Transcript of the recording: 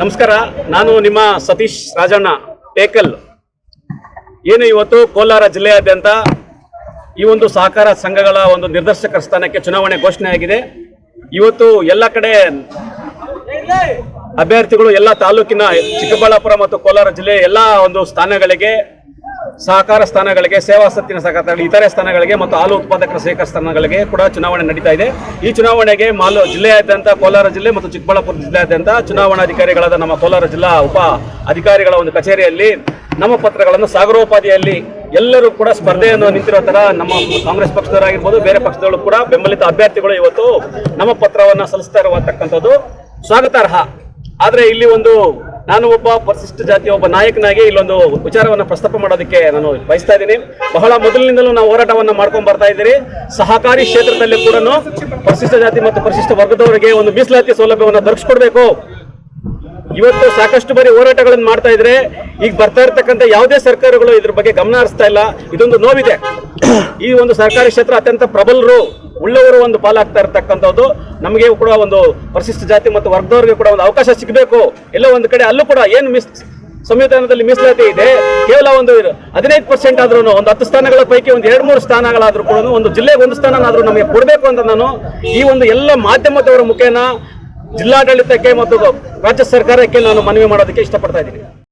ನಮಸ್ಕಾರ, ನಾನು ನಿಮ್ಮ ಸತೀಶ್ ರಾಜಣ್ಣ, ಟೇಕಲ್. ಏನು ಇವತ್ತು ಕೋಲಾರ ಜಿಲ್ಲೆಯಾದ್ಯಂತ ಈ ಒಂದು ಸಹಕಾರ ಸಂಘಗಳ ಒಂದು ನಿರ್ದೇಶಕರ ಸ್ಥಾನಕ್ಕೆ ಚುನಾವಣೆ ಘೋಷಣೆಯಾಗಿದೆ ಇವತ್ತು ಎಲ್ಲ ಕಡೆ ಅಭ್ಯರ್ಥಿಗಳು ಎಲ್ಲ ತಾಲೂಕಿನ ಚಿಕ್ಕಬಳ್ಳಾಪುರ ಮತ್ತು ಕೋಲಾರ ಜಿಲ್ಲೆ ಎಲ್ಲ ಒಂದು ಸ್ಥಾನಗಳಿಗೆ ಸಹಕಾರ ಸ್ಥಾನಗಳಿಗೆ, ಸೇವಾ ಸತ್ತಿನ ಸಹಕಾರ, ಇತರೆ ಸ್ಥಾನಗಳಿಗೆ ಮತ್ತು ಹಾಲು ಉತ್ಪಾದಕರ ಸಹಕಾರ ಸ್ಥಾನಗಳಿಗೆ ಕೂಡ ಚುನಾವಣೆ ನಡೀತಾ ಇದೆ. ಈ ಚುನಾವಣೆಗೆ ಮಾಲು ಜಿಲ್ಲೆಯಾದ್ಯಂತ, ಕೋಲಾರ ಜಿಲ್ಲೆ ಮತ್ತು ಚಿಕ್ಕಬಳ್ಳಾಪುರ ಜಿಲ್ಲೆಯಾದ್ಯಂತ ಚುನಾವಣಾಧಿಕಾರಿಗಳಾದ ನಮ್ಮ ಕೋಲಾರ ಜಿಲ್ಲಾ ಉಪ ಅಧಿಕಾರಿಗಳ ಒಂದು ಕಚೇರಿಯಲ್ಲಿ ನಮ್ಮ ಪತ್ರಗಳನ್ನು ಸಾಗರೋಪಾದಿಯಲ್ಲಿ ಎಲ್ಲರೂ ಕೂಡ ಸ್ಪರ್ಧೆಯನ್ನು ನಿಂತಿರೋ ತರ ನಮ್ಮ ಕಾಂಗ್ರೆಸ್ ಪಕ್ಷದವರಾಗಿರ್ಬೋದು, ಬೇರೆ ಪಕ್ಷದವರು ಕೂಡ ಬೆಂಬಲಿತ ಅಭ್ಯರ್ಥಿಗಳು ಇವತ್ತು ನಮ್ಮ ಪತ್ರವನ್ನ ಸಲ್ಲಿಸ್ತಾ ಇರುವಂತಕ್ಕಂಥದ್ದು ಸ್ವಾಗತಾರ್ಹ. ಆದರೆ ಇಲ್ಲಿ ಒಂದು ನಾನು ಒಬ್ಬ ಪರಿಶಿಷ್ಟ ಜಾತಿಯ ಒಬ್ಬ ನಾಯಕನಾಗಿ ಇಲ್ಲೊಂದು ವಿಚಾರವನ್ನು ಪ್ರಸ್ತಾಪ ಮಾಡೋದಕ್ಕೆ ನಾನು ಬಯಸ್ತಾ ಇದ್ದೀನಿ. ಬಹಳ ಮೊದಲಿನಿಂದಲೂ ನಾವು ಹೋರಾಟವನ್ನು ಮಾಡ್ಕೊಂಡು ಬರ್ತಾ ಇದ್ದೀರಿ. ಸಹಕಾರಿ ಕ್ಷೇತ್ರದಲ್ಲಿ ಕೂಡ ಪರಿಶಿಷ್ಟ ಜಾತಿ ಮತ್ತು ಪರಿಶಿಷ್ಟ ವರ್ಗದವರಿಗೆ ಒಂದು ಮೀಸಲಾತಿ ಸೌಲಭ್ಯವನ್ನು ದೊರಕಿಸ್ಕೊಡ್ಬೇಕು. ಇವತ್ತು ಸಾಕಷ್ಟು ಬಾರಿ ಹೋರಾಟಗಳನ್ನು ಮಾಡ್ತಾ ಇದ್ರೆ ಈಗ ಬರ್ತಾ ಇರ್ತಕ್ಕಂಥ ಯಾವುದೇ ಸರ್ಕಾರಗಳು ಇದ್ರ ಬಗ್ಗೆ ಗಮನ ಹರಿಸ್ತಾ ಇಲ್ಲ. ಇದೊಂದು ನೋವಿದೆ. ಈ ಒಂದು ಸರ್ಕಾರಿ ಕ್ಷೇತ್ರ ಅತ್ಯಂತ ಪ್ರಬಲರು, ಉಳ್ಳವರು ಒಂದು ಪಾಲಾಗ್ತಾ ಇರತಕ್ಕಂಥದ್ದು. ನಮಗೆ ಕೂಡ ಒಂದು ಪರಿಶಿಷ್ಟ ಜಾತಿ ಮತ್ತು ವರ್ಗದವರಿಗೆ ಕೂಡ ಒಂದು ಅವಕಾಶ ಸಿಗಬೇಕು. ಎಲ್ಲ ಒಂದು ಕಡೆ ಅಲ್ಲೂ ಕೂಡ ಏನು ಮಿಸ್ ಸಂವಿಧಾನದಲ್ಲಿ ಮೀಸಲಾತಿ ಇದೆ, ಕೇವಲ ಒಂದು ಹದಿನೈದು ಪರ್ಸೆಂಟ್ ಆದ್ರೂ ಒಂದು ಹತ್ತು ಸ್ಥಾನಗಳ ಪೈಕಿ ಒಂದು ಎರಡು ಮೂರು ಸ್ಥಾನಗಳಾದ್ರೂ ಕೂಡ ಒಂದು ಜಿಲ್ಲೆಗೆ ಒಂದು ಸ್ಥಾನನಾದ್ರೂ ನಮಗೆ ಕೊಡಬೇಕು ಅಂತ ನಾನು ಈ ಒಂದು ಎಲ್ಲ ಮಾಧ್ಯಮದವರ ಮುಖೇನ ಜಿಲ್ಲಾಡಳಿತಕ್ಕೆ ಮತ್ತು ರಾಜ್ಯ ಸರ್ಕಾರಕ್ಕೆ ನಾನು ಮನವಿ ಮಾಡೋದಕ್ಕೆ ಇಷ್ಟಪಡ್ತಾ ಇದ್ದೀನಿ.